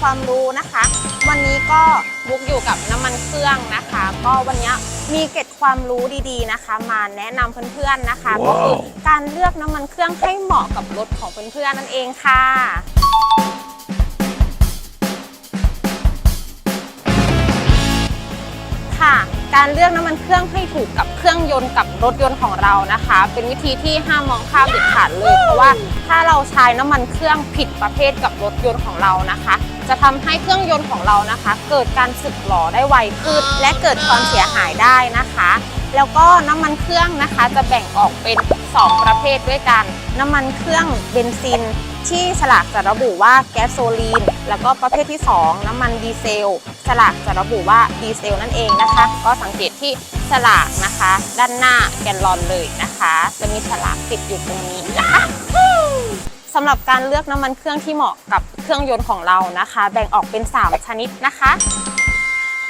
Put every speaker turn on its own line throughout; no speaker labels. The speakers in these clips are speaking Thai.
ความรู้นะคะ วันนี้ก็บุกอยู่กับน้ำมันเครื่องนะคะ ก็วันนี้มีเกร็ดความรู้ดีๆนะคะ มาแนะนำเพื่อนๆนะคะ ก็คือการเลือกน้ำมันเครื่องให้เหมาะกับรถของเพื่อนๆนั่นเองค่ะ การเลือกน้ำมันเครื่องให้ถูกกับเครื่องยนต์กับรถยนต์ของเรานะคะ เป็นวิธีที่ห้ามมองข้ามเด็ดขาดเลย เพราะว่าถ้าเราใช้น้ำมันเครื่องผิดประเภทกับรถยนต์ของเรานะคะ จะทำให้เครื่องยนต์ของเรานะคะ เกิดการสึกหรอได้ไวขึ้นและเกิดความเสียหายได้นะคะ แล้วก็น้ำมันเครื่องนะคะจะแบ่งออกเป็น 2 ประเภทด้วยกัน น้ำมันเครื่องเบนซิน ที่ฉลากจะระบุว่าแก๊สโซลีน แล้วก็ประเภทที่ 2 น้ำมันดีเซล ฉลากจะระบุว่าดีเซลนั่นเองนะคะ ก็สังเกตที่ฉลากนะคะ ด้านหน้าแกนลอนเลยนะคะ จะมีฉลากติดอยู่ตรงนี้นะคะสำหรับการเลือกน้ำมันเครื่องที่เหมาะกับเครื่องยนต์ของเรานะคะ แบ่งออกเป็น 3 ชนิดนะคะ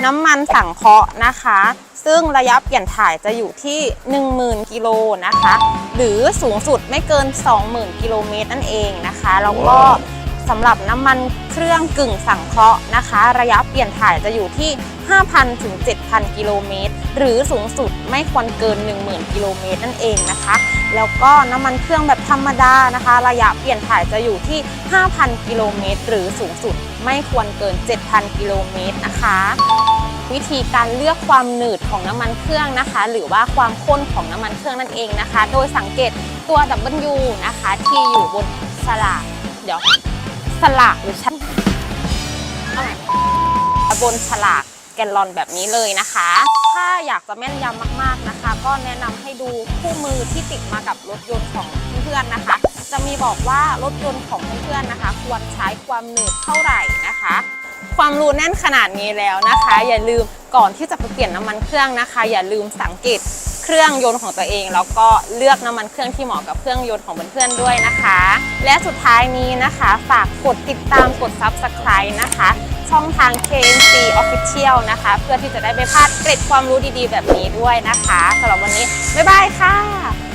น้ำมันสังเคราะห์นะคะ ซึ่งระยะเปลี่ยนถ่ายจะอยู่ที่ 10,000 กิโลนะคะ หรือสูงสุดไม่เกิน 20,000 กิโลเมตรนั่นเองนะคะ แล้วก็สำหรับน้ำมันเครื่องกึ่งสังเคราะห์นะคะ ระยะเปลี่ยนถ่ายจะอยู่ที่ 5,000 ถึง 7,000 กิโลเมตร หรือสูงสุดไม่ควรเกิน 10,000 กิโลเมตรนั่นเองนะคะ แล้วก็น้ำมันเครื่องแบบธรรมดานะคะ ระยะเปลี่ยนถ่ายจะอยู่ที่ 5,000 กิโลเมตร หรือสูงสุดไม่ควรเกิน 7,000 กิโลเมตรนะคะวิธีการเลือกความหนืดของน้ำมันเครื่องนะคะ หรือว่าความข้นของน้ำมันเครื่องนั่นเองนะคะ โดยสังเกตตัว W นะคะ ที่อยู่บนสลากเดี๋ยวสลากหรือชั้นบนฉลากแกนลอนแบบนี้เลยนะคะ ถ้าอยากจะแม่นยำมากๆนะคะ ก็แนะนำให้ดูคู่มือที่ติดมากับรถยนต์ของเพื่อนๆนะคะ จะมีบอกว่ารถยนต์ของเพื่อนๆนะคะ ควรใช้ความหนืดเท่าไหร่นะคะ ความรู้แน่นขนาดนี้แล้วนะคะ อย่าลืมก่อนที่จะไปเปลี่ยนน้ำมันเครื่องนะคะ อย่าลืมสังเกตเครื่องยนต์ของตัวเองแล้วก็เลือกน้ำมันเครื่องที่เหมาะกับเครื่องยนต์ของเพื่อนๆด้วยนะคะ และสุดท้ายนี้นะคะ ฝากกดติดตามกด Subscribe นะคะ ช่องทาง KNC Official นะคะ เพื่อที่จะได้ไม่พลาดเกร็ดความรู้ดีๆ แบบนี้ด้วยนะคะสำหรับวันนี้ บ๊ายบายค่ะ